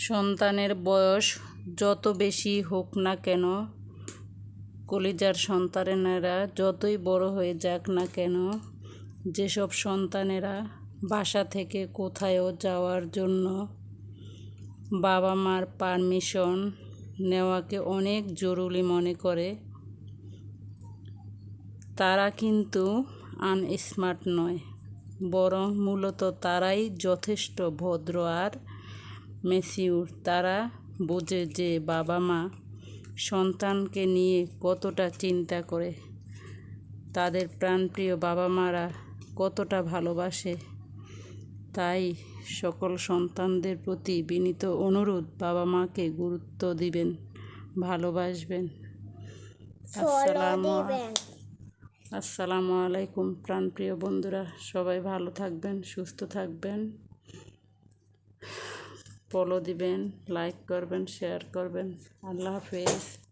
সন্তানের বয়স যত বেশি হোক না কেন, কলিজার সন্তানেরা যতই বড় হয়ে যাক না কেন, যেসব সন্তানেরা বাসা থেকে কোথায়ও যাওয়ার জন্য বাবা মার পারমিশন নেওয়াকে অনেক জরুরি মনে করে, তারা কিন্তু আনস্মার্ট নয়। বরং মূলত তারাই যথেষ্ট ভদ্র আর মেসিউর তারা বোঝে যে বাবা মা সন্তানকে নিয়ে কতটা চিন্তা করে। তাদের প্রাণপ্রিয় বাবা মারা কতটা ভালোবাসে। তাই সকল সন্তানদের প্রতি বিনীত অনুরোধ বাবা মাকে গুরুত্ব দিবেন ভালোবাসবেন। আসসালামু আসসালামু আলাইকুম প্রাণপ্রিয় বন্ধুরা সবাই ভালো থাকবেন সুস্থ থাকবেন। ফলো দিবেন লাইক করবেন শেয়ার করবেন। আল্লাহ হাফেজ।